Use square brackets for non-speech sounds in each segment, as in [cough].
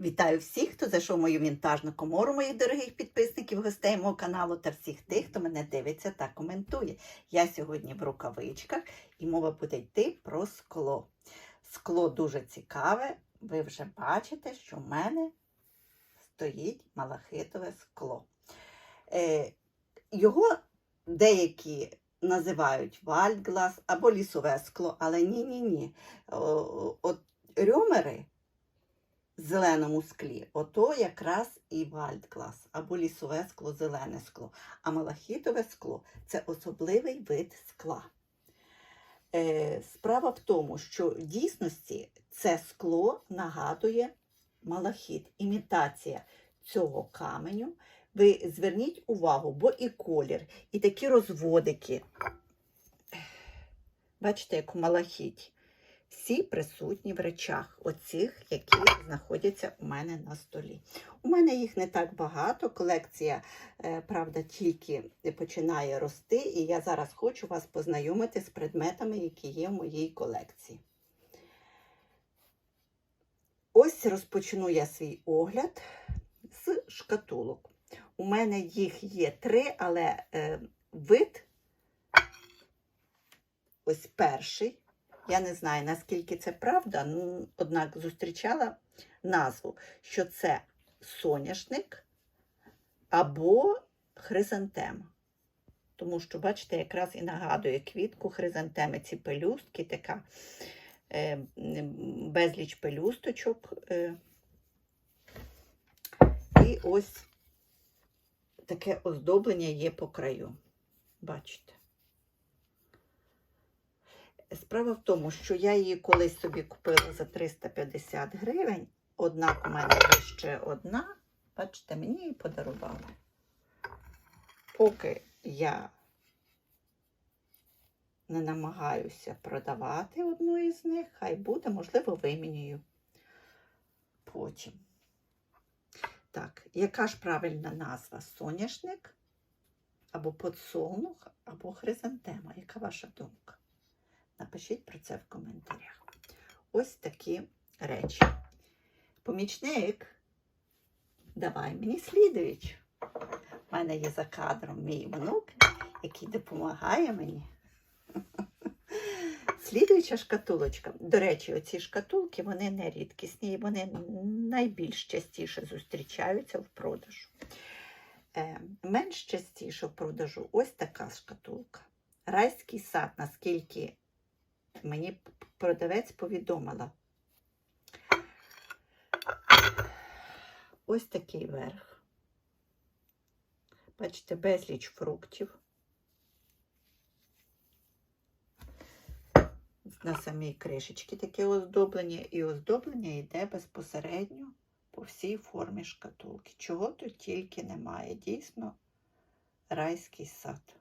Вітаю всіх, хто зайшов в мою вінтажну комору, моїх дорогих підписників, гостей мого каналу та всіх тих, хто мене дивиться та коментує. Я сьогодні в рукавичках і мова буде йти про скло. Скло дуже цікаве. Ви вже бачите, що в мене стоїть малахитове скло. Е, його деякі називають вальдглас або лісове скло, але ні-ні-ні. От рюмери в зеленому склі, ото якраз і вальдглас, або лісове скло, зелене скло. А малахітове скло це особливий вид скла. Е, справа в тому, що в дійсності це скло нагадує малахіт, імітація цього каменю. Ви зверніть увагу, бо і колір, і такі розводики. Бачите, як у малахіті. Всі присутні в речах, оцих, які знаходяться у мене на столі. У мене їх не так багато. Колекція, е, правда, тільки починає рости, і я зараз хочу вас познайомити з предметами, які є в моїй колекції. Ось розпочну я свій огляд з шкатулок. У мене їх є три, але е, вид ось перший. Я не знаю, наскільки це правда, ну, однак зустрічала назву, що це соняшник або хризантема. Тому що, бачите, якраз і нагадує квітку хризантеми, ці пелюстки, така е, безліч пелюсточок. Е. І ось таке оздоблення є по краю. Бачите? Справа в тому, що я її колись собі купила за 350 гривень, однак у мене є ще одна, бачите, мені її подарували. Поки я не намагаюся продавати одну із них, хай буде, можливо, вимінюю потім. Так, яка ж правильна назва? Соняшник, або подсолнух, або хризантема? Яка ваша думка? Напишіть про це в коментарях. Ось такі речі. Помічник, давай мені слідуючи. У мене є за кадром мій внук, який допомагає мені. [laughs] Слідуюча шкатулочка. До речі, оці шкатулки вони не рідкісні, і вони найбільш частіше зустрічаються в продажу. Е, менш частіше в продажу ось така шкатулка. Райський сад, наскільки мені продавець повідомила. Ось такий верх. Бачите, безліч фруктів. На самій кришечці таке оздоблення, і оздоблення йде безпосередньо по всій формі шкатулки. Чого тут тільки немає. Дійсно, райський сад.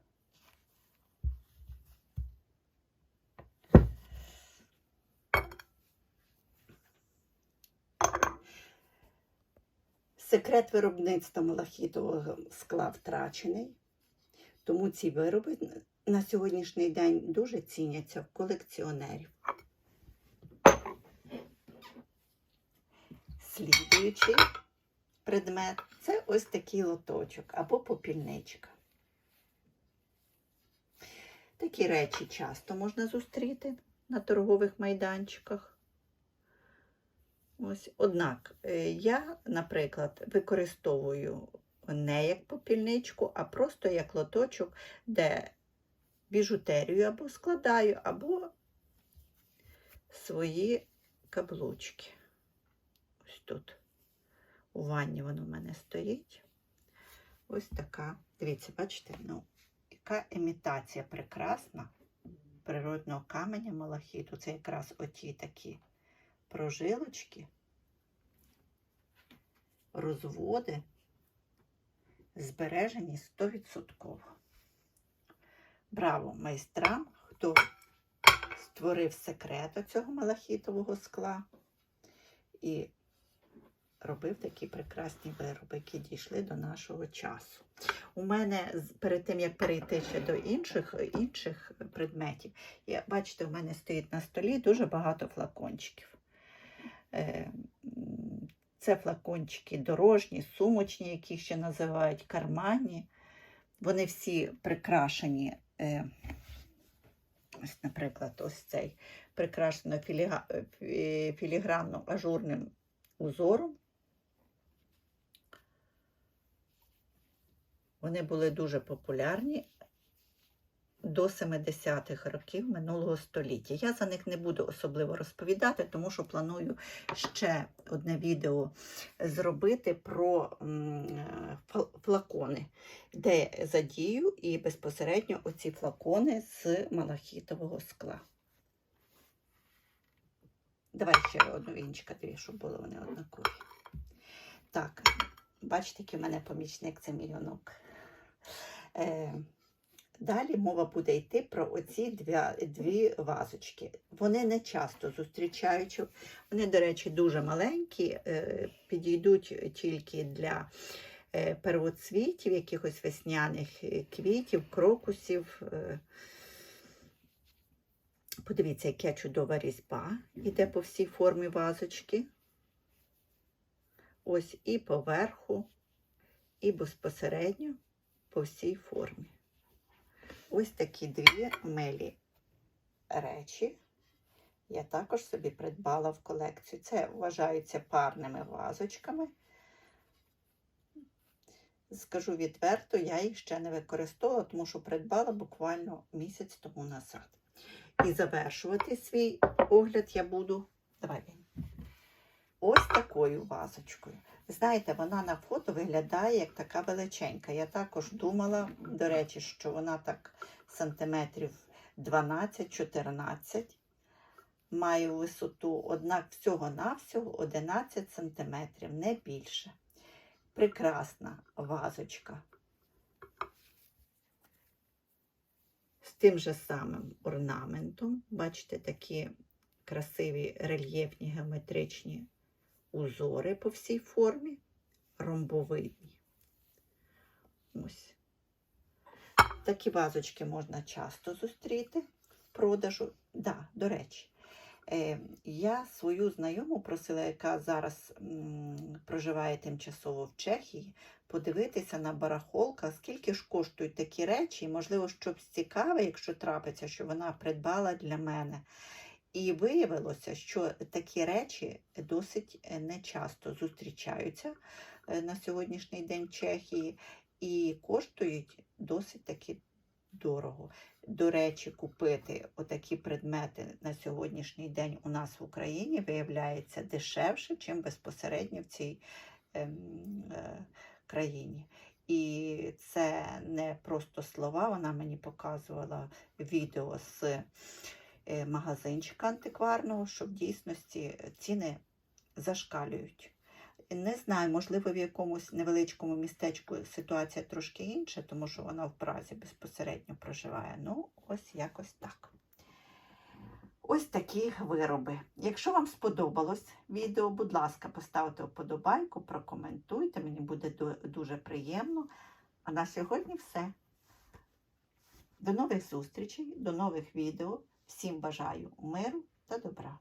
Секрет виробництва малахітового скла втрачений, тому ці вироби на сьогоднішній день дуже ціняться в колекціонерів. Слідуючий предмет це ось такий лоточок або попільничка. Такі речі часто можна зустріти на торгових майданчиках. Ось, Однак е, я, наприклад, використовую не як попільничку, а просто як лоточок, де біжутерію або складаю, або свої каблучки. Ось тут у ванні воно в мене стоїть. Ось така. Дивіться, бачите, ну, яка імітація прекрасна природного каменя малахіту. Це якраз оті такі прожилочки, розводи збережені 100%. Браво майстрам, хто створив секрет цього малахітового скла і робив такі прекрасні вироби, які дійшли до нашого часу. У мене перед тим, як перейти ще до інших інших предметів, бачите, у мене стоїть на столі дуже багато флакончиків. Е, Це флакончики дорожні, сумочні, які ще називають карманні. Вони всі прикрашені. Е, ось, наприклад, ось цей прикрашено е, філігранно-ажурним узором. Вони були дуже популярні до 70-х років минулого століття. Я за них не буду особливо розповідати, тому що планую ще одне відео зробити про флакони, де задію і безпосередньо оці флакони з малахітового скла. Давай ще одну вінчика, дві, щоб були вони однакові. Так, бачите, який в мене помічник це мій онук. Е, Далі мова буде йти про оці дві, дві вазочки. Вони не часто зустрічаються. Вони, до речі, дуже маленькі, е, підійдуть тільки для е, первоцвітів, якихось весняних е, квітів, крокусів. Подивіться, яка чудова різьба іде по всій формі вазочки. Ось і поверху, і безпосередньо по всій формі. Ось такі дві милі речі. Я також собі придбала в колекцію. Це вважаються парними вазочками. Скажу відверто, я їх ще не використовувала, тому що придбала буквально місяць тому назад. І завершувати свій огляд я буду. Давай, Ось такою вазочкою. Знаєте, вона на фото виглядає як така величенька. Я також думала, до речі, що вона так сантиметрів 12-14 має висоту, однак всього-навсього 11 сантиметрів, не більше. Прекрасна вазочка. З тим же самим орнаментом. Бачите, такі красиві рельєфні геометричні узори по всій формі, ромбовидні. Ось. Такі вазочки можна часто зустріти в продажу. Да, до речі, е, я свою знайому просила, яка зараз проживає тимчасово в Чехії, подивитися на барахолках, скільки ж коштують такі речі, і, можливо, щось цікаве, якщо трапиться, що вона придбала для мене. І виявилося, що такі речі досить е, нечасто зустрічаються е, на сьогоднішній день в Чехії і коштують досить таки дорого. До речі, купити отакі предмети на сьогоднішній день у нас в Україні виявляється дешевше, чим безпосередньо в цій ем, е, країні. І це не просто слова, вона мені показувала відео з е, магазинчика антикварного, що в дійсності ціни зашкалюють. Не знаю, можливо, в якомусь невеличкому містечку ситуація трошки інша, тому що вона в Празі безпосередньо проживає. Ну, ось якось так. Ось такі вироби. Якщо вам сподобалось відео, будь ласка, поставте вподобайку, прокоментуйте, мені буде дуже приємно. А на сьогодні все. До нових зустрічей, до нових відео. Всім бажаю миру та добра.